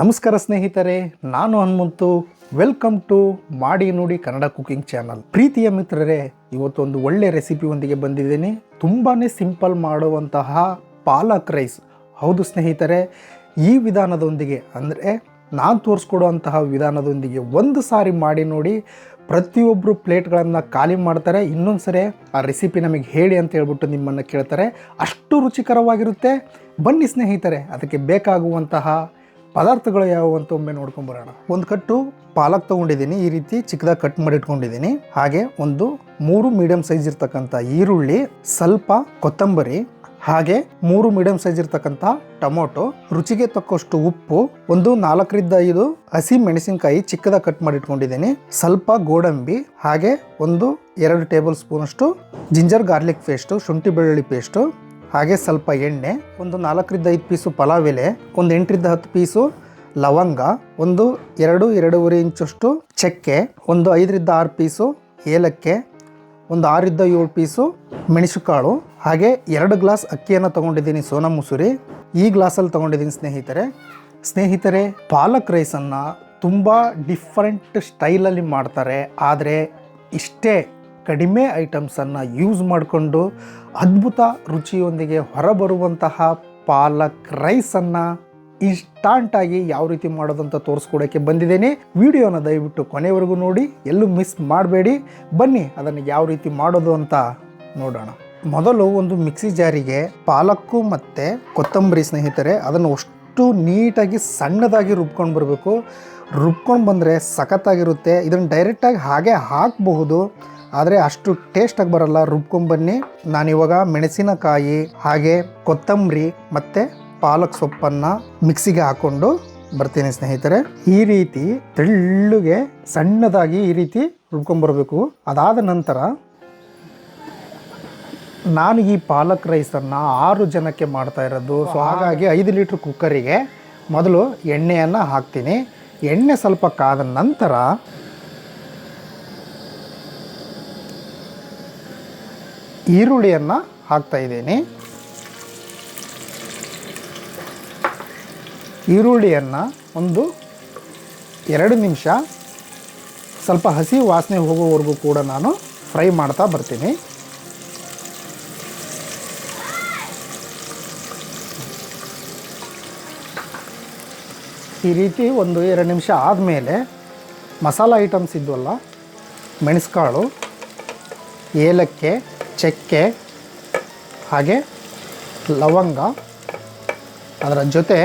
ನಮಸ್ಕಾರ ಸ್ನೇಹಿತರೆ, ನಾನು ಹನುಮಂತು. ವೆಲ್ಕಮ್ ಟು ಮಾಡಿ ನೋಡಿ ಕನ್ನಡ ಕುಕಿಂಗ್ ಚಾನಲ್ ಪ್ರೀತಿಯ ಮಿತ್ರರೇ, ಇವತ್ತೊಂದು ಒಳ್ಳೆ ರೆಸಿಪಿ ಒಂದಿಗೆ ಬಂದಿದ್ದೀನಿ. ತುಂಬಾ ಸಿಂಪಲ್ ಮಾಡುವಂತಹ ಪಾಲಕ್ ರೈಸ್ ಹೌದು ಸ್ನೇಹಿತರೆ, ಈ ವಿಧಾನದೊಂದಿಗೆ ಅಂದರೆ ನಾನು ತೋರಿಸ್ಕೊಡುವಂತಹ ವಿಧಾನದೊಂದಿಗೆ ಒಂದು ಸಾರಿ ಮಾಡಿ ನೋಡಿ ಪ್ರತಿಯೊಬ್ಬರು ಪ್ಲೇಟ್ಗಳನ್ನು ಖಾಲಿ ಮಾಡ್ತಾರೆ. ಇನ್ನೊಂದು ಸರಿ ಆ ರೆಸಿಪಿ ನಮಗೆ ಹೇಳಿ ಅಂತ ಹೇಳ್ಬಿಟ್ಟು ನಿಮ್ಮನ್ನು ಕೇಳ್ತಾರೆ. ಅಷ್ಟು ರುಚಿಕರವಾಗಿರುತ್ತೆ. ಬನ್ನಿ ಸ್ನೇಹಿತರೆ, ಅದಕ್ಕೆ ಬೇಕಾಗುವಂತಹ ಪದಾರ್ಥಗಳು ಯಾವುವು ಅಂತ ಒಮ್ಮೆ ನೋಡ್ಕೊಂಬರೋಣ ಒಂದು ಕಟ್ಟು ಪಾಲಕ್ ತಗೊಂಡಿದ್ದೀನಿ, ಈ ರೀತಿ ಚಿಕ್ಕದಾಗಿ ಕಟ್ ಮಾಡಿ ಇಟ್ಕೊಂಡಿದ್ದೀನಿ ಹಾಗೆ ಒಂದು ಮೂರು ಮೀಡಿಯಂ ಸೈಜ್ ಇರ್ತಕ್ಕಂಥ ಈರುಳ್ಳಿ, ಸ್ವಲ್ಪ ಕೊತ್ತಂಬರಿ, ಹಾಗೆ ಮೂರು ಮೀಡಿಯಂ ಸೈಜ್ ಇರ್ತಕ್ಕಂಥ ಟೊಮೊಟೊ, ರುಚಿಗೆ ತಕ್ಕಷ್ಟು ಉಪ್ಪು, ಒಂದು ನಾಲ್ಕರಿಂದ ಐದು ಹಸಿ ಮೆಣಸಿನಕಾಯಿ ಚಿಕ್ಕದಾಗಿ ಕಟ್ ಮಾಡಿ ಇಟ್ಕೊಂಡಿದ್ದೀನಿ ಸ್ವಲ್ಪ ಗೋಡಂಬಿ, ಹಾಗೆ ಒಂದು ಎರಡು ಟೇಬಲ್ ಸ್ಪೂನ್ ಅಷ್ಟು ಜಿಂಜರ್ ಗಾರ್ಲಿಕ್ ಪೇಸ್ಟು ಶುಂಠಿ ಬೆಳ್ಳುಳ್ಳಿ ಪೇಸ್ಟು ಹಾಗೆ ಸ್ವಲ್ಪ ಎಣ್ಣೆ, ಒಂದು ನಾಲ್ಕರಿಂದ ಐದು ಪೀಸು ಪಲಾವ್ ಎಲೆ, ಒಂದು ಎಂಟರಿಂದ ಹತ್ತು ಪೀಸು ಲವಂಗ, ಒಂದು ಎರಡು, ಎರಡೂವರೆ ಇಂಚಷ್ಟು ಚಕ್ಕೆ, ಒಂದು ಐದರಿಂದ ಆರು ಪೀಸು ಏಲಕ್ಕೆ, ಒಂದು ಆರಿಂದ ಏಳು ಪೀಸು ಮೆಣಸುಕಾಳು, ಹಾಗೆ ಎರಡು ಗ್ಲಾಸ್ ಅಕ್ಕಿಯನ್ನು ತೊಗೊಂಡಿದ್ದೀನಿ ಸೋನಾ ಮುಸುರಿ. ಈ ಗ್ಲಾಸಲ್ಲಿ ತೊಗೊಂಡಿದ್ದೀನಿ ಸ್ನೇಹಿತರೆ. ಸ್ನೇಹಿತರೆ, ಪಾಲಕ್ ರೈಸನ್ನು ತುಂಬ ಡಿಫ್ರೆಂಟ್ ಸ್ಟೈಲಲ್ಲಿ ಮಾಡ್ತಾರೆ. ಆದರೆ ಇಷ್ಟೇ ಕಡಿಮೆ ಐಟಮ್ಸನ್ನು ಯೂಸ್ ಮಾಡಿಕೊಂಡು ಅದ್ಭುತ ರುಚಿಯೊಂದಿಗೆ ಹೊರಬರುವಂತಹ ಪಾಲಕ್ ರೈಸನ್ನು ಇನ್ಸ್ಟಾಂಟಾಗಿ ಯಾವ ರೀತಿ ಮಾಡೋದು ಅಂತ ತೋರಿಸ್ಕೊಡೋಕ್ಕೆ ಬಂದಿದ್ದೇನೆ. ವಿಡಿಯೋನ ದಯವಿಟ್ಟು ಕೊನೆವರೆಗೂ ನೋಡಿ. ಎಲ್ಲೂ ಮಿಸ್ ಮಾಡಬೇಡಿ. ಬನ್ನಿ, ಅದನ್ನು ಯಾವ ರೀತಿ ಮಾಡೋದು ಅಂತ ನೋಡೋಣ. ಮೊದಲು ಒಂದು ಮಿಕ್ಸಿ ಜಾರಿಗೆ ಪಾಲಕ್ಕು ಮತ್ತು ಕೊತ್ತಂಬರಿ ಸ್ನೇಹಿತರೆ, ಅದನ್ನು ಅಷ್ಟು ನೀಟಾಗಿ ಸಣ್ಣದಾಗಿ ರುಬ್ಕೊಂಡು ಬರಬೇಕು. ರುಬ್ಕೊಂಡು ಬಂದರೆ ಸಖತ್ತಾಗಿರುತ್ತೆ. ಇದನ್ನು ಡೈರೆಕ್ಟಾಗಿ ಹಾಗೆ ಹಾಕಬಹುದು. ಆದರೆ ಅಷ್ಟು ಟೇಸ್ಟಾಗಿ ಬರಲ್ಲ. ರುಬ್ಕೊಂಬನ್ನಿ ನಾನಿವಾಗ ಮೆಣಸಿನಕಾಯಿ ಹಾಗೆ ಕೊತ್ತಂಬರಿ ಮತ್ತು ಪಾಲಕ್ ಸೊಪ್ಪನ್ನು ಮಿಕ್ಸಿಗೆ ಹಾಕ್ಕೊಂಡು ಬರ್ತೀನಿ ಸ್ನೇಹಿತರೆ. ಈ ರೀತಿ ತೆಳ್ಳುಗೆ ಸಣ್ಣದಾಗಿ ಈ ರೀತಿ ರುಬ್ಕೊಂಬರಬೇಕು ಅದಾದ ನಂತರ ನಾನು ಈ ಪಾಲಕ್ ರೈಸನ್ನು ಆರು ಜನಕ್ಕೆ ಮಾಡ್ತಾ ಇರೋದು. ಸೊ ಹಾಗಾಗಿ ಐದು ಲೀಟ್ರ್ ಕುಕ್ಕರಿಗೆ ಮೊದಲು ಎಣ್ಣೆಯನ್ನು ಹಾಕ್ತೀನಿ. ಎಣ್ಣೆ ಸ್ವಲ್ಪ ಕಾದ ನಂತರ ಈರುಳ್ಳಿಯನ್ನು ಹಾಕ್ತಾ ಇದ್ದೀನಿ. ಈರುಳ್ಳಿಯನ್ನು ಒಂದು ಎರಡು ನಿಮಿಷ ಸ್ವಲ್ಪ ಹಸಿ ವಾಸನೆ ಹೋಗೋವರೆಗೂ ಕೂಡ ನಾನು ಫ್ರೈ ಮಾಡ್ತಾ ಬರ್ತೀನಿ. ಈ ರೀತಿ ಒಂದು ಎರಡು ನಿಮಿಷ ಆದಮೇಲೆ ಮಸಾಲ ಐಟಮ್ಸ್ ಇದ್ವಲ್ಲ, ಮೆಣಸುಕಾಳು, ಏಲಕ್ಕೆ ಚಕ್ಕೆ, ಹಾಗೆ ಲವಂಗ, ಅದರ ಜೊತೆ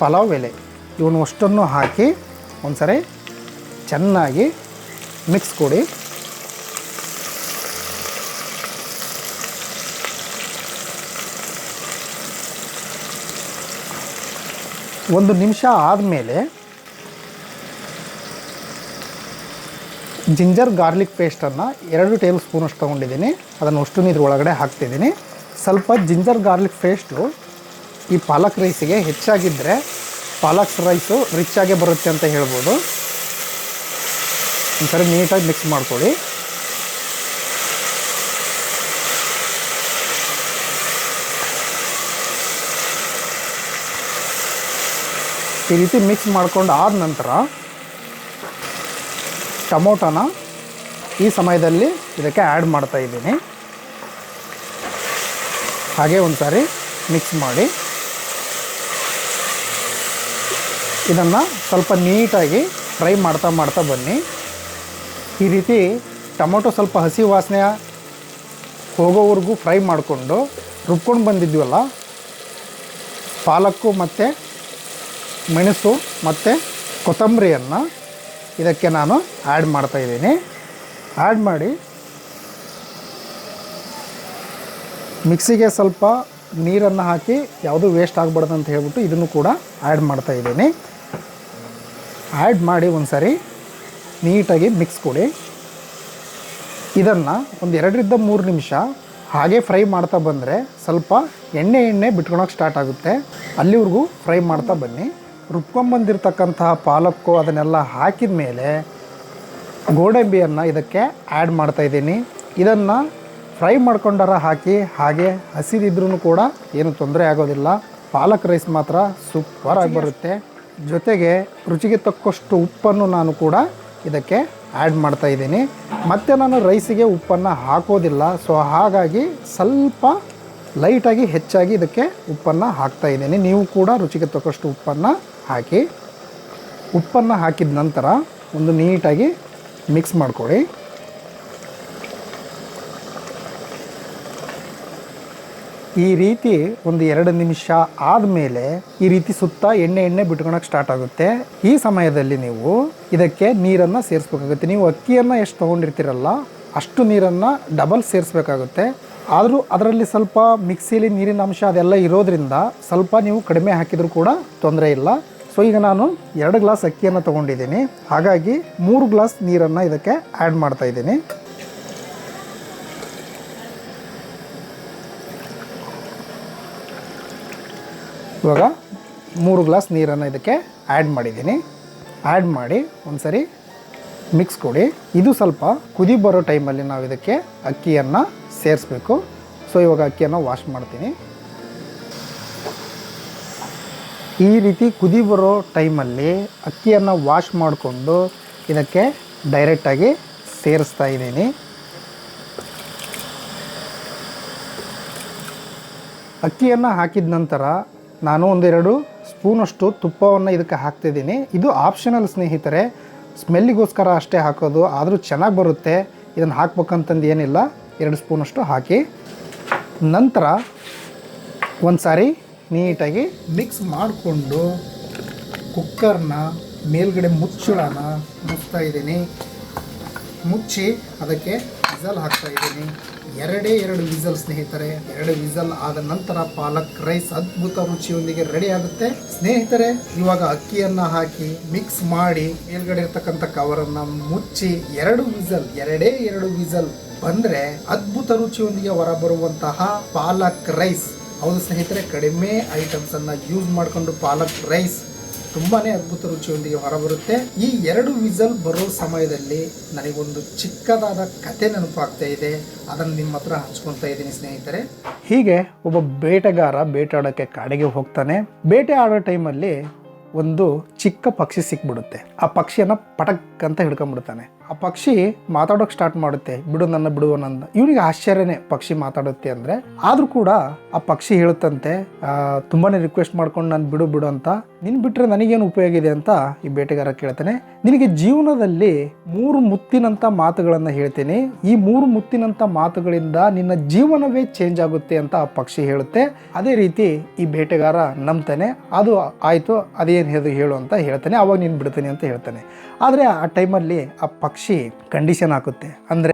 ಪಲಾವ್ ಎಲೆ. ಇವನು ಅಷ್ಟನ್ನು ಹಾಕಿ ಒಂದ್ಸರಿ ಚೆನ್ನಾಗಿ ಮಿಕ್ಸ್ ಕೊಡಿ. ಒಂದು ನಿಮಿಷ ಆದಮೇಲೆ ಜಿಂಜರ್ ಗಾರ್ಲಿಕ್ ಪೇಸ್ಟನ್ನು ಎರಡು ಟೇಬಲ್ ಸ್ಪೂನಷ್ಟು ತೊಗೊಂಡಿದ್ದೀನಿ. ಅದನ್ನು ಅಷ್ಟು ನೀರು ಒಳಗಡೆ ಹಾಕ್ತಿದ್ದೀನಿ. ಸ್ವಲ್ಪ ಜಿಂಜರ್ ಗಾರ್ಲಿಕ್ ಪೇಸ್ಟು ಈ ಪಾಲಕ್ ರೈಸಿಗೆ ಹೆಚ್ಚಾಗಿದ್ದರೆ ಪಾಲಕ್ ರೈಸು ರಿಚ್ ಆಗೇ ಬರುತ್ತೆ ಅಂತ ಹೇಳ್ಬೋದು. ಒಂದ್ಸರಿ ನೀಟಾಗಿ ಮಿಕ್ಸ್ ಮಾಡ್ಕೊಳ್ಳಿ. ಈ ರೀತಿ ಮಿಕ್ಸ್ ಮಾಡ್ಕೊಂಡು ಆದ ನಂತರ ಟೊಮೊಟೊನ ಈ ಸಮಯದಲ್ಲಿ ಇದಕ್ಕೆ ಆ್ಯಡ್ ಮಾಡ್ತಾ ಇದ್ದೀನಿ. ಹಾಗೆ ಒಂದು ಸಾರಿ ಮಿಕ್ಸ್ ಮಾಡಿ. ಇದನ್ನು ಸ್ವಲ್ಪ ನೀಟಾಗಿ ಫ್ರೈ ಮಾಡ್ತಾ ಮಾಡ್ತಾ ಬನ್ನಿ. ಈ ರೀತಿ ಟೊಮೊಟೊ ಸ್ವಲ್ಪ ಹಸಿ ವಾಸನೆ ಹೋಗೋವರೆಗೂ ಫ್ರೈ ಮಾಡಿಕೊಂಡು ರುಬ್ಕೊಂಡು ಬಂದಿದ್ವಲ್ಲ, ಪಾಲಕ್ಕು ಮತ್ತು ಮೆಣಸು ಮತ್ತು ಕೊತ್ತಂಬರಿಯನ್ನು ಇದಕ್ಕೆ ನಾನು ಆ್ಯಡ್ ಮಾಡ್ತಾಯಿದ್ದೀನಿ ಆ್ಯಡ್ ಮಾಡಿ. ಮಿಕ್ಸಿಗೆ ಸ್ವಲ್ಪ ನೀರನ್ನು ಹಾಕಿ ಯಾವುದು ವೇಸ್ಟ್ ಆಗಬಾರ್ದು ಅಂತ ಹೇಳ್ಬಿಟ್ಟು ಇದನ್ನು ಕೂಡ ಆ್ಯಡ್ ಮಾಡ್ತಾಯಿದ್ದೀನಿ ಆ್ಯಡ್ ಮಾಡಿ ಒಂದು ಸಾರಿ ನೀಟಾಗಿ ಮಿಕ್ಸ್ ಕೊಡಿ. ಇದನ್ನು ಒಂದು ಎರಡರಿಂದ ಮೂರು ನಿಮಿಷ ಹಾಗೆ ಫ್ರೈ ಮಾಡ್ತಾ ಬಂದರೆ ಸ್ವಲ್ಪ ಎಣ್ಣೆ ಎಣ್ಣೆ ಬಿಟ್ಕೊಳಕ್ಕೆ ಸ್ಟಾರ್ಟ್ ಆಗುತ್ತೆ. ಅಲ್ಲಿವರೆಗೂ ಫ್ರೈ ಮಾಡ್ತಾ ಬನ್ನಿ. ರುಬ್ಕೊಂಬಂದಿರ್ತಕ್ಕಂತಹ ಪಾಲಕ್ಕು ಅದನ್ನೆಲ್ಲ ಹಾಕಿದ ಮೇಲೆ ಗೋಡಂಬಿಯನ್ನು ಇದಕ್ಕೆ ಆ್ಯಡ್ ಮಾಡ್ತಾಯಿದ್ದೀನಿ ಇದನ್ನು ಫ್ರೈ ಮಾಡ್ಕೊಂಡಾರ ಹಾಕಿ, ಹಾಗೆ ಹಸಿದಿದ್ರೂ ಕೂಡ ಏನು ತೊಂದರೆ ಆಗೋದಿಲ್ಲ. ಪಾಲಕ್ ರೈಸ್ ಮಾತ್ರ ಸೂಪರ್ ಆಗಿ ಬರುತ್ತೆ. ಜೊತೆಗೆ ರುಚಿಗೆ ತಕ್ಕಷ್ಟು ಉಪ್ಪನ್ನು ನಾನು ಕೂಡ ಇದಕ್ಕೆ ಆ್ಯಡ್ ಮಾಡ್ತಾ ಇದ್ದೀನಿ. ಮತ್ತು ನಾನು ರೈಸಿಗೆ ಉಪ್ಪನ್ನು ಹಾಕೋದಿಲ್ಲ. ಸೊ ಹಾಗಾಗಿ ಸ್ವಲ್ಪ ಲೈಟಾಗಿ ಹೆಚ್ಚಾಗಿ ಇದಕ್ಕೆ ಉಪ್ಪನ್ನು ಹಾಕ್ತಾ ಇದ್ದೀನಿ. ನೀವು ಕೂಡ ರುಚಿಗೆ ತಕ್ಕಷ್ಟು ಉಪ್ಪನ್ನು ಹಾಕಿ, ಉಪ್ಪನ್ನು ಹಾಕಿದ ನಂತರ ಒಂದು ನೀಟಾಗಿ ಮಿಕ್ಸ್ ಮಾಡ್ಕೊಳ್ಳಿ. ಈ ರೀತಿ ಒಂದು ಎರಡು ನಿಮಿಷ ಆದಮೇಲೆ ಈ ರೀತಿ ಸುತ್ತ ಎಣ್ಣೆ ಎಣ್ಣೆ ಬಿಟ್ಕೊಳಕ್ಕೆ ಸ್ಟಾರ್ಟ್ ಆಗುತ್ತೆ. ಈ ಸಮಯದಲ್ಲಿ ನೀವು ಇದಕ್ಕೆ ನೀರನ್ನು ಸೇರಿಸ್ಬೇಕಾಗುತ್ತೆ. ನೀವು ಅಕ್ಕಿಯನ್ನು ಎಷ್ಟು ತೊಗೊಂಡಿರ್ತೀರಲ್ಲ, ಅಷ್ಟು ನೀರನ್ನು ಡಬಲ್ ಸೇರಿಸ್ಬೇಕಾಗುತ್ತೆ. ಆದರೂ ಅದರಲ್ಲಿ ಸ್ವಲ್ಪ ಮಿಕ್ಸಿಲಿ ನೀರಿನ ಅಂಶ ಅದೆಲ್ಲ ಇರೋದ್ರಿಂದ ಸ್ವಲ್ಪ ನೀವು ಕಡಿಮೆ ಹಾಕಿದರೂ ಕೂಡ ತೊಂದರೆ ಇಲ್ಲ. ಸೊ ಈಗ ನಾನು ಎರಡು ಗ್ಲಾಸ್ ಅಕ್ಕಿಯನ್ನು ತೊಗೊಂಡಿದ್ದೀನಿ. ಹಾಗಾಗಿ ಮೂರು ಗ್ಲಾಸ್ ನೀರನ್ನು ಇದಕ್ಕೆ ಆ್ಯಡ್ ಮಾಡ್ತಾ ಇದ್ದೀನಿ. ಇವಾಗ ಮೂರು ಗ್ಲಾಸ್ ನೀರನ್ನು ಇದಕ್ಕೆ ಆ್ಯಡ್ ಮಾಡಿದ್ದೀನಿ. ಆ್ಯಡ್ ಮಾಡಿ ಒಂದ್ಸರಿ ಮಿಕ್ಸ್ ಕೊಡಿ. ಇದು ಸ್ವಲ್ಪ ಕುದಿ ಬರೋ ಟೈಮಲ್ಲಿ ನಾವು ಇದಕ್ಕೆ ಅಕ್ಕಿಯನ್ನು ಸೇರಿಸ್ಬೇಕು. ಸೊ ಇವಾಗ ಅಕ್ಕಿಯನ್ನು ವಾಶ್ ಮಾಡ್ತೀನಿ. ಈ ರೀತಿ ಕುದಿ ಬರೋ ಟೈಮಲ್ಲಿ ಅಕ್ಕಿಯನ್ನು ವಾಶ್ ಮಾಡಿಕೊಂಡು ಇದಕ್ಕೆ ಡೈರೆಕ್ಟಾಗಿ ಸೇರಿಸ್ತಾ ಇದ್ದೀನಿ. ಅಕ್ಕಿಯನ್ನು ಹಾಕಿದ ನಂತರ ನಾನು ಒಂದೆರಡು ಸ್ಪೂನಷ್ಟು ತುಪ್ಪವನ್ನು ಇದಕ್ಕೆ ಹಾಕ್ತಿದ್ದೀನಿ. ಇದು ಆಪ್ಷನಲ್ ಸ್ನೇಹಿತರೆ ಸ್ಮೆಲ್ಲಿಗೋಸ್ಕರ ಅಷ್ಟೇ ಹಾಕೋದು, ಆದರೂ ಚೆನ್ನಾಗಿ ಬರುತ್ತೆ. ಇದನ್ನು ಹಾಕ್ಬೇಕಂತಂದು ಏನಿಲ್ಲ. ಎರಡು ಸ್ಪೂನಷ್ಟು ಹಾಕಿ ನಂತರ ಒಂದು ಸಾರಿ ನೀಟಾಗಿ ಮಿಕ್ಸ್ ಮಾಡಿಕೊಂಡು ಕುಕ್ಕರ್ನ ಮೇಲ್ಗಡೆ ಮುಚ್ಚಳನ ಮುಚ್ತಾ ಇದ್ದೀನಿ. ಮುಚ್ಚಿ ಅದಕ್ಕೆ ಹಾಕ್ತಾ ಇದ್ದೀನಿ. ಎರಡೇ ಎರಡು ವಿಸಲ್ ಸ್ನೇಹಿತರೆ, ಎರಡು ವಿಸಲ್ ಆದ ನಂತರ ಪಾಲಕ್ ರೈಸ್ ಅದ್ಭುತ ರುಚಿಯೊಂದಿಗೆ ರೆಡಿ ಆಗುತ್ತೆ. ಸ್ನೇಹಿತರೆ, ಇವಾಗ ಅಕ್ಕಿಯನ್ನ ಹಾಕಿ ಮಿಕ್ಸ್ ಮಾಡಿ ಮೇಲ್ಗಡೆ ಇರ್ತಕ್ಕಂಥ ಕವರನ್ನ ಮುಚ್ಚಿ ಎರಡು ವಿಸಲ್, ಎರಡೇ ಎರಡು ವಿಸಲ್ ಬಂದ್ರೆ ಅದ್ಭುತ ರುಚಿಯೊಂದಿಗೆ ಹೊರಬರುವಂತಹ ಪಾಲಕ್ ರೈಸ್. ಹೌದು ಸ್ನೇಹಿತರೆ, ಕಡಿಮೆ ಐಟಮ್ಸ್ ಅನ್ನ ಯೂಸ್ ಮಾಡಿಕೊಂಡು ಪಾಲಕ್ ರೈಸ್ ತುಂಬಾನೇ ಅದ್ಭುತ ರುಚಿಯೊಂದಿಗೆ ಹೊರಬರುತ್ತೆ. ಈ ಎರಡು ವಿಸಲ್ ಬರೋ ಸಮಯದಲ್ಲಿ ನನಗೊಂದು ಚಿಕ್ಕದಾದ ಕತೆ ನೆನಪಾಗ್ತಾ ಇದೆ. ಅದನ್ನು ನಿಮ್ಮ ಹತ್ರ ಹಂಚ್ಕೊಳ್ತಾ ಇದ್ದೀನಿ ಸ್ನೇಹಿತರೆ. ಹೀಗೆ ಒಬ್ಬ ಬೇಟೆಗಾರ ಬೇಟೆಯಾಡೋಕ್ಕೆ ಕಾಡಿಗೆ ಹೋಗ್ತಾನೆ. ಬೇಟೆ ಆಡೋ ಟೈಮಲ್ಲಿ ಒಂದು ಚಿಕ್ಕ ಪಕ್ಷಿ ಸಿಕ್ಬಿಡುತ್ತೆ. ಆ ಪಕ್ಷಿಯನ್ನ ಪಟಕ್ ಅಂತ ಹಿಡ್ಕೊಂಡ್ಬಿಡ್ತಾನೆ. ಆ ಪಕ್ಷಿ ಮಾತಾಡೋಕೆ ಸ್ಟಾರ್ಟ್ ಮಾಡುತ್ತೆ. ಬಿಡು ನನ್ನ ಬಿಡು ನನ್ನ. ಇವನಿಗೆ ಆಶ್ಚರ್ಯನೇ ಪಕ್ಷಿ ಮಾತಾಡುತ್ತೆ ಅಂದ್ರೆ. ಆದರೂ ಕೂಡ ಆ ಪಕ್ಷಿ ಹೇಳುತ್ತಂತೆ ತುಂಬಾನೇ ರಿಕ್ವೆಸ್ಟ್ ಮಾಡ್ಕೊಂಡು ನಾನು ಬಿಡು ಬಿಡು ಅಂತ. ನಿನ್ ಬಿಟ್ರೆ ನನಗೇನು ಉಪಯೋಗ ಇದೆ ಅಂತ ಈ ಬೇಟೆಗಾರ ಕೇಳ್ತಾನೆ. ನಿನಗೆ ಜೀವನದಲ್ಲಿ ಮೂರು ಮುತ್ತಿನಂತ ಮಾತುಗಳನ್ನು ಹೇಳ್ತೀನಿ. ಈ ಮೂರು ಮುತ್ತಿನಂತ ಮಾತುಗಳಿಂದ ನಿನ್ನ ಜೀವನವೇ ಚೇಂಜ್ ಆಗುತ್ತೆ ಅಂತ ಆ ಪಕ್ಷಿ ಹೇಳುತ್ತೆ. ಅದೇ ರೀತಿ ಈ ಬೇಟೆಗಾರ ನಂಬ್ತಾನೆ. ಅದು ಆಯ್ತು ಅದೇನು ಹೇಳು ಹೇಳು ಅಂತ ಹೇಳ್ತಾನೆ, ಅವಾಗ ನೀನು ಬಿಡ್ತೀನಿ ಅಂತ ಹೇಳ್ತಾನೆ. ಆದರೆ ಆ ಟೈಮಲ್ಲಿ ಆ ಪಕ್ಷಿ ಕಂಡೀಷನ್ ಹಾಕುತ್ತೆ. ಅಂದರೆ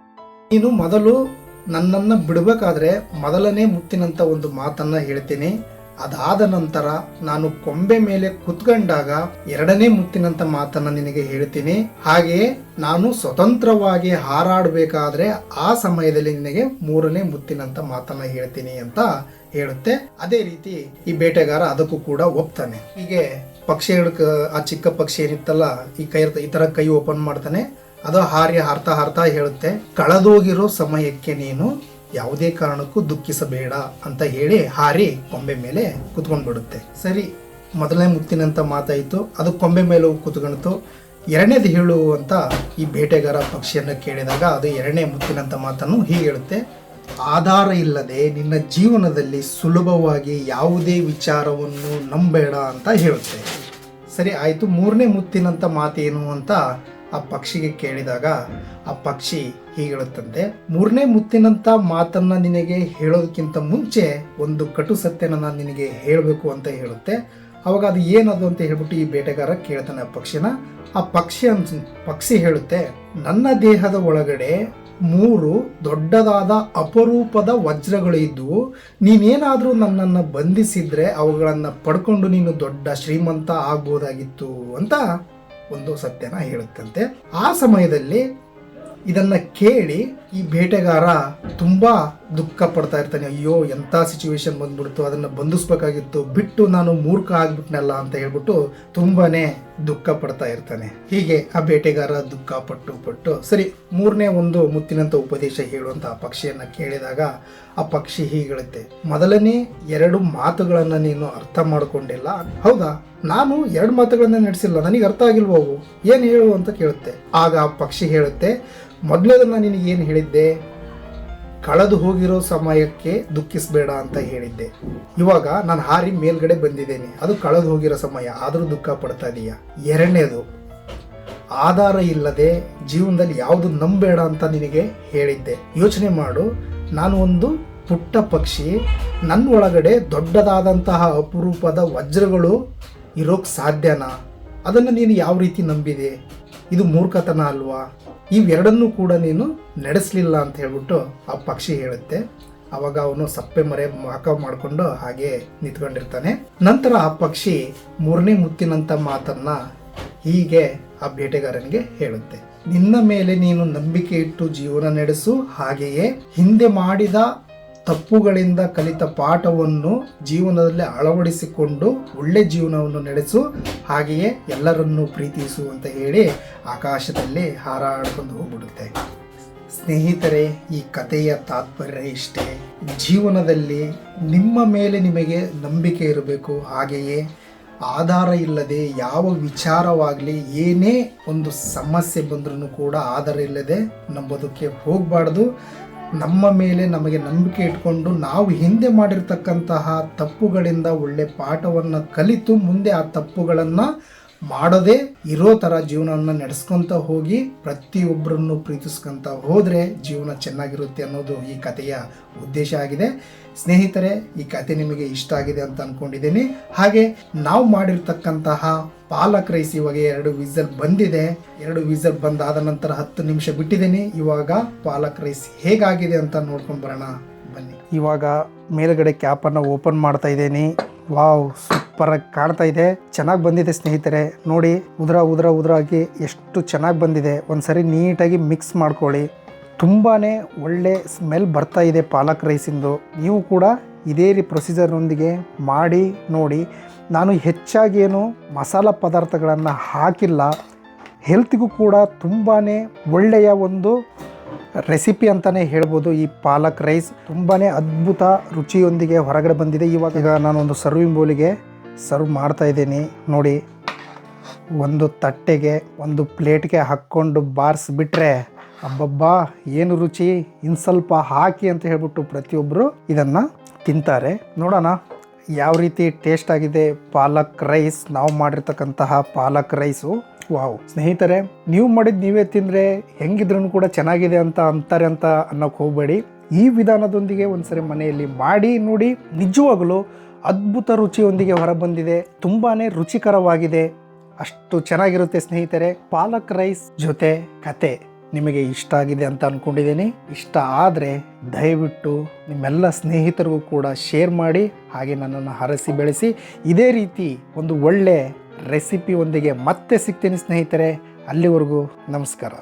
ನೀನು ಮೊದಲು ನನ್ನನ್ನು ಬಿಡಬೇಕಾದ್ರೆ ಮೊದಲನೇ ಮುತ್ತಿನಂಥ ಒಂದು ಮಾತನ್ನು ಹೇಳ್ತೀನಿ. ಅದಾದ ನಂತರ ನಾನು ಕೊಂಬೆ ಮೇಲೆ ಕುತ್ಕೊಂಡಾಗ ಎರಡನೇ ಮುತ್ತಿನಂತ ಮಾತನ್ನ ನಿನಗೆ ಹೇಳ್ತೀನಿ. ಹಾಗೆಯೇ ನಾನು ಸ್ವತಂತ್ರವಾಗಿ ಹಾರಾಡಬೇಕಾದ್ರೆ ಆ ಸಮಯದಲ್ಲಿ ನಿನಗೆ ಮೂರನೇ ಮುತ್ತಿನಂತ ಮಾತನ್ನ ಹೇಳ್ತೀನಿ ಅಂತ ಹೇಳುತ್ತೆ. ಅದೇ ರೀತಿ ಈ ಬೇಟೆಗಾರ ಅದಕ್ಕೂ ಕೂಡ ಒಪ್ತಾನೆ. ಹೀಗೆ ಪಕ್ಷಿ ಹಿಡ್ಕ ಆ ಚಿಕ್ಕ ಪಕ್ಷಿ ಏನಿತ್ತಲ್ಲ, ಈ ಕೈ ಈ ತರ ಕೈ ಓಪನ್ ಮಾಡ್ತಾನೆ. ಅದು ಹಾರಿ ಹಾರ್ತಾ ಹಾರ್ತಾ ಹೇಳುತ್ತೆ, ಕಳೆದೋಗಿರೋ ಸಮಯಕ್ಕೆ ನೀನು ಯಾವುದೇ ಕಾರಣಕ್ಕೂ ದುಃಖಿಸಬೇಡ ಅಂತ ಹೇಳಿ ಹಾರಿ ಕೊಂಬೆ ಮೇಲೆ ಕುತ್ಕೊಂಡ್ಬಿಡುತ್ತೆ. ಸರಿ, ಮೊದಲನೇ ಮುತ್ತಿನಂತ ಮಾತಾಯಿತು, ಅದು ಕೊಂಬೆ ಮೇಲೆ ಕುತ್ಕೊಳ್ತು ಎರಡನೇದು ಹೇಳು ಅಂತ ಈ ಬೇಟೆಗಾರ ಪಕ್ಷಿಯನ್ನು ಕೇಳಿದಾಗ ಅದು ಎರಡನೇ ಮುತ್ತಿನಂತ ಮಾತನ್ನು ಹೀಗೆ ಹೇಳುತ್ತೆ ಆಧಾರ ಇಲ್ಲದೆ ನಿನ್ನ ಜೀವನದಲ್ಲಿ ಸುಲಭವಾಗಿ ಯಾವುದೇ ವಿಚಾರವನ್ನು ನಂಬೇಡ ಅಂತ ಹೇಳುತ್ತೆ. ಸರಿ, ಆಯಿತು. ಮೂರನೇ ಮುತ್ತಿನಂಥ ಮಾತೇನು ಅಂತ ಆ ಪಕ್ಷಿಗೆ ಕೇಳಿದಾಗ ಆ ಪಕ್ಷಿ ಹೀಗೆ ಹೇಳುತ್ತಂತೆ ಮೂರನೇ ಮುತ್ತಿನಂಥ ಮಾತನ್ನ ನಿನಗೆ ಹೇಳೋದಕ್ಕಿಂತ ಮುಂಚೆ ಒಂದು ಕಟು ಸತ್ಯನ ನಾನು ನಿನಗೆ ಹೇಳಬೇಕು ಅಂತ ಹೇಳುತ್ತೆ. ಅವಾಗ ಅದು ಏನದು ಅಂತ ಹೇಳ್ಬಿಟ್ಟು ಈ ಬೇಟೆಗಾರ ಕೇಳ್ತಾನೆ ಆ ಪಕ್ಷಿನ. ಆ ಪಕ್ಷಿ ಅನ್ಸ್ ಪಕ್ಷಿ ಹೇಳುತ್ತೆ, ನನ್ನ ದೇಹದ ಒಳಗಡೆ ಮೂರು ದೊಡ್ಡದಾದ ಅಪರೂಪದ ವಜ್ರಗಳು ಇದ್ದವು ನೀನೇನಾದರೂ ನನ್ನನ್ನು ಬಂಧಿಸಿದ್ರೆ ಅವುಗಳನ್ನು ಪಡ್ಕೊಂಡು ನೀನು ದೊಡ್ಡ ಶ್ರೀಮಂತ ಆಗ್ಬೋದಾಗಿತ್ತು ಅಂತ ಒಂದು ಸತ್ಯನ ಹೇಳುತ್ತಂತೆ. ಆ ಸಮಯದಲ್ಲಿ ಇದನ್ನು ಕೇಳಿ ಈ ಬೇಟೆಗಾರ ತುಂಬಾ ದುಃಖ ಪಡ್ತಾ ಇರ್ತಾನೆ, ಅಯ್ಯೋ, ಎಂಥ ಸಿಚುವೇಶನ್ ಬಂದ್ಬಿಡ್ತು, ಅದನ್ನು ಬಂಧಿಸ್ಬೇಕಾಗಿತ್ತು, ಬಿಟ್ಟು ನಾನು ಮೂರ್ಖ ಆಗ್ಬಿಟ್ನಲ್ಲ ಅಂತ ಹೇಳ್ಬಿಟ್ಟು ತುಂಬಾ ದುಃಖ ಪಡ್ತಾ ಇರ್ತಾನೆ. ಹೀಗೆ ಆ ಬೇಟೆಗಾರ ದುಃಖ ಪಟ್ಟು ಪಟ್ಟು, ಸರಿ, ಮೂರನೇ ಒಂದು ಮುತ್ತಿನಂತ ಉಪದೇಶ ಹೇಳುವಂತ ಆ ಪಕ್ಷಿಯನ್ನ ಕೇಳಿದಾಗ ಆ ಪಕ್ಷಿ ಹೀಗಳುತ್ತೆ ಮೊದಲನೇ ಎರಡು ಮಾತುಗಳನ್ನು ನೀನು ಅರ್ಥ ಮಾಡಿಕೊಂಡಿಲ್ಲ? ಹೌದಾ? ನಾನು ಎರಡು ಮಾತುಗಳನ್ನು ನಡೆಸಿಲ್ಲ, ನನಗೆ ಅರ್ಥ ಆಗಿಲ್ವೋ ಏನು ಹೇಳು? ಅಂತ ಕೇಳುತ್ತೆ. ಆಗ ಆ ಪಕ್ಷಿ ಹೇಳುತ್ತೆ ಮೊದಲೇದನ್ನ ನಿನಗೆ ಏನು ಹೇಳಿದ್ದೆ? ಕಳೆದು ಹೋಗಿರೋ ಸಮಯಕ್ಕೆ ದುಃಖಿಸಬೇಡ ಅಂತ ಹೇಳಿದ್ದೆ. ಇವಾಗ ನಾನು ಹಾರಿ ಮೇಲ್ಗಡೆ ಬಂದಿದ್ದೇನೆ. ಅದು ಕಳೆದು ಹೋಗಿರೋ ಸಮಯ. ಆದರೂ ದುಃಖ ಪಡ್ತಾ ಇದೀಯ. ಎರಡನೇದು, ಆಧಾರ ಇಲ್ಲದೆ ಜೀವನದಲ್ಲಿ ಯಾವುದು ನಂಬೇಡ ಅಂತ ನಿನಗೆ ಹೇಳಿದ್ದೆ. ಯೋಚನೆ ಮಾಡು. ನಾನು ಒಂದು ಪುಟ್ಟ ಪಕ್ಷಿ. ನನ್ನ ಒಳಗಡೆ ದೊಡ್ಡದಾದಂತಹ ಅಪರೂಪದ ವಜ್ರಗಳು ಇರೋಕ್ಕೆ ಸಾಧ್ಯನಾ? ಅದನ್ನು ನೀನು ಯಾವ ರೀತಿ ನಂಬಿದೆ? ಇದು ಮೂರ್ಖತನ ಅಲ್ವಾ? ಇವೆರಡನ್ನೂ ಕೂಡ ನೀನು ನಡೆಸಲಿಲ್ಲ ಅಂತ ಹೇಳ್ಬಿಟ್ಟು ಆ ಪಕ್ಷಿ ಹೇಳುತ್ತೆ. ಅವಾಗ ಅವನು ಸಪ್ಪೆ ಮರೆ ಮಾಕ ಮಾಡಿಕೊಂಡು ಹಾಗೆ ನಿಂತ್ಕೊಂಡಿರ್ತಾನೆ. ನಂತರ ಆ ಪಕ್ಷಿ ಮೂರನೇ ಮುತ್ತಿನಂತ ಮಾತನ್ನ ಹೀಗೆ ಆ ಬೇಟೆಗಾರನಿಗೆ ಹೇಳುತ್ತೆ. ನಿನ್ನ ಮೇಲೆ ನೀನು ನಂಬಿಕೆ ಇಟ್ಟು ಜೀವನ ನಡೆಸು, ಹಾಗೆಯೇ ಹಿಂದೆ ಮಾಡಿದ ತಪ್ಪುಗಳಿಂದ ಕಲಿತ ಪಾಠವನ್ನು ಜೀವನದಲ್ಲಿ ಅಳವಡಿಸಿಕೊಂಡು ಒಳ್ಳೆ ಜೀವನವನ್ನು ನಡೆಸು, ಹಾಗೆಯೇ ಎಲ್ಲರನ್ನೂ ಪ್ರೀತಿಸು ಅಂತ ಹೇಳಿ ಆಕಾಶದಲ್ಲಿ ಹಾರಾಡ್ಕೊಂಡು ಹೋಗ್ಬಿಡುತ್ತೆ. ಸ್ನೇಹಿತರೆ, ಈ ಕಥೆಯ ತಾತ್ಪರ್ಯ ಇಷ್ಟೇ. ಜೀವನದಲ್ಲಿ ನಿಮ್ಮ ಮೇಲೆ ನಿಮಗೆ ನಂಬಿಕೆ ಇರಬೇಕು. ಹಾಗೆಯೇ ಆಧಾರ ಇಲ್ಲದೆ ಯಾವ ವಿಚಾರವಾಗಲಿ ಏನೇ ಒಂದು ಸಮಸ್ಯೆ ಬಂದರೂ ಕೂಡ ಆಧಾರ ಇಲ್ಲದೆ ನಂಬೋದಕ್ಕೆ ಹೋಗಬಾರ್ದು. ನಮ್ಮ ಮೇಲೆ ನಮಗೆ ನಂಬಿಕೆ ಇಟ್ಕೊಂಡು ನಾವು ಹಿಂದೆ ಮಾಡಿರ್ತಕ್ಕಂತಹ ತಪ್ಪುಗಳಿಂದ ಒಳ್ಳೆ ಪಾಠವನ್ನು ಕಲಿತು ಮುಂದೆ ಆ ತಪ್ಪುಗಳನ್ನು ಮಾಡದೇ ಇರೋ ಥರ ಜೀವನವನ್ನು ನಡೆಸ್ಕೊಂತ ಹೋಗಿ ಪ್ರತಿಯೊಬ್ಬರನ್ನು ಪ್ರೀತಿಸ್ಕೊಂತ ಹೋದರೆ ಜೀವನ ಚೆನ್ನಾಗಿರುತ್ತೆ ಅನ್ನೋದು ಈ ಕಥೆಯ ಉದ್ದೇಶ ಆಗಿದೆ. ಸ್ನೇಹಿತರೆ, ಈ ಕತೆ ನಿಮಗೆ ಇಷ್ಟ ಆಗಿದೆ ಅಂತ ಅಂದ್ಕೊಂಡಿದ್ದೀನಿ ಹಾಗೆ ನಾವು ಮಾಡಿರ್ತಕ್ಕಂತಹ ಪಾಲಕ್ ರೈಸ್ ಇವಾಗ ಎರಡು ವಿಸಲ್ ಬಂದಿದೆ. ಎರಡು ವಿಸಲ್ ಬಂದಾದ ನಂತರ ಹತ್ತು ನಿಮಿಷ ಬಿಟ್ಟಿದ್ದೀನಿ. ಇವಾಗ ಪಾಲಕ್ ರೈಸ್ ಹೇಗಾಗಿದೆ ಅಂತ ನೋಡ್ಕೊಂಡು ಬರೋಣ. ಬನ್ನಿ. ಇವಾಗ ಮೇಲ್ಗಡೆ ಕ್ಯಾಪನ್ನು ಓಪನ್ ಮಾಡ್ತಾ ಇದ್ದೀನಿ. ವಾವ್ ಸೂಪರಾಗಿ ಕಾಣ್ತಾ ಇದೆ. ಚೆನ್ನಾಗಿ ಬಂದಿದೆ ಸ್ನೇಹಿತರೆ. ನೋಡಿ, ಉದ್ರ ಉದ್ರ, ಉದ್ರಾಗಿ ಎಷ್ಟು ಚೆನ್ನಾಗಿ ಬಂದಿದೆ. ಒಂದ್ಸರಿ ನೀಟಾಗಿ ಮಿಕ್ಸ್ ಮಾಡ್ಕೊಳ್ಳಿ. ತುಂಬಾ ಒಳ್ಳೆ ಸ್ಮೆಲ್ ಬರ್ತಾ ಇದೆ ಪಾಲಕ್ ರೈಸಿಂದು. ನೀವು ಕೂಡ ಇದೇ ರೀ ಪ್ರೊಸೀಜರ್ನೊಂದಿಗೆ ಮಾಡಿ, ನೋಡಿ. ನಾನು ಹೆಚ್ಚಾಗಿ ಏನು ಮಸಾಲ ಪದಾರ್ಥಗಳನ್ನು ಹಾಕಿಲ್ಲ. ಹೆಲ್ತ್ಗೂ ಕೂಡ ತುಂಬಾ ಒಳ್ಳೆಯ ಒಂದು ರೆಸಿಪಿ ಅಂತಲೇ ಹೇಳ್ಬೋದು ಈ ಪಾಲಕ್ ರೈಸ್. ತುಂಬಾ ಅದ್ಭುತ ರುಚಿಯೊಂದಿಗೆ ಹೊರಗಡೆ ಬಂದಿದೆ. ಇವಾಗ ಈಗ ನಾನು ಒಂದು ಸರ್ವಿಂಗ್ ಬೌಲಿಗೆ ಸರ್ವ್ ಮಾಡ್ತಾ ಇದ್ದೀನಿ. ನೋಡಿ, ಒಂದು ತಟ್ಟೆಗೆ, ಒಂದು ಪ್ಲೇಟ್ಗೆ ಹಾಕ್ಕೊಂಡು ಬಾರಿಸ್ಬಿಟ್ರೆ ಅಬ್ಬಬ್ಬಾ, ಏನು ರುಚಿ ಇನ್ನು ಸ್ವಲ್ಪ ಹಾಕಿ ಅಂತ ಹೇಳ್ಬಿಟ್ಟು ಪ್ರತಿಯೊಬ್ಬರು ಇದನ್ನು ತಿಂತಾರೆ. ನೋಡೋಣ. ಯಾವ ರೀತಿ ಟೇಸ್ಟ್ ಆಗಿದೆ ಪಾಲಕ್ ರೈಸ್ ನಾವು ಮಾಡಿರ್ತಕ್ಕಂತಹ ಪಾಲಕ್ ರೈಸು ವಾವ್. ಸ್ನೇಹಿತರೆ, ನೀವು ಮಾಡಿದ ನೀವೇ ತಿಂದರೆ ಹೆಂಗಿದ್ರೂ ಕೂಡ ಚೆನ್ನಾಗಿದೆ ಅಂತ ಅಂತಾರೆ ಅಂತ ಅನ್ನೋಕ್ಕೆ ಹೋಗಬೇಡಿ. ಈ ವಿಧಾನದೊಂದಿಗೆ ಒಂದ್ಸರಿ ಮನೆಯಲ್ಲಿ ಮಾಡಿ, ನೋಡಿ, ನಿಜವಾಗಲೂ ಅದ್ಭುತ ರುಚಿಯೊಂದಿಗೆ ಹೊರಬಂದಿದೆ. ತುಂಬಾ ರುಚಿಕರವಾಗಿದೆ. ಅಷ್ಟು ಚೆನ್ನಾಗಿರುತ್ತೆ ಸ್ನೇಹಿತರೆ, ಪಾಲಕ್ ರೈಸ್ ಜೊತೆ ಕತೆ. ನಿಮಗೆ ಇಷ್ಟ ಆಗಿದೆ ಅಂತ ಅಂದ್ಕೊಂಡಿದ್ದೀನಿ ಇಷ್ಟ ಆದರೆ ದಯವಿಟ್ಟು ನಿಮ್ಮೆಲ್ಲ ಸ್ನೇಹಿತರಿಗೂ ಕೂಡ ಶೇರ್ ಮಾಡಿ, ಹಾಗೆ ನನ್ನನ್ನು ಹರಸಿ ಬೆಳೆಸಿ. ಇದೇ ರೀತಿ ಒಂದು ಒಳ್ಳೆ ರೆಸಿಪಿ ಒಂದಿಗೆ ಮತ್ತೆ ಸಿಗ್ತೀನಿ ಸ್ನೇಹಿತರೆ. ಅಲ್ಲಿವರೆಗೂ ನಮಸ್ಕಾರ.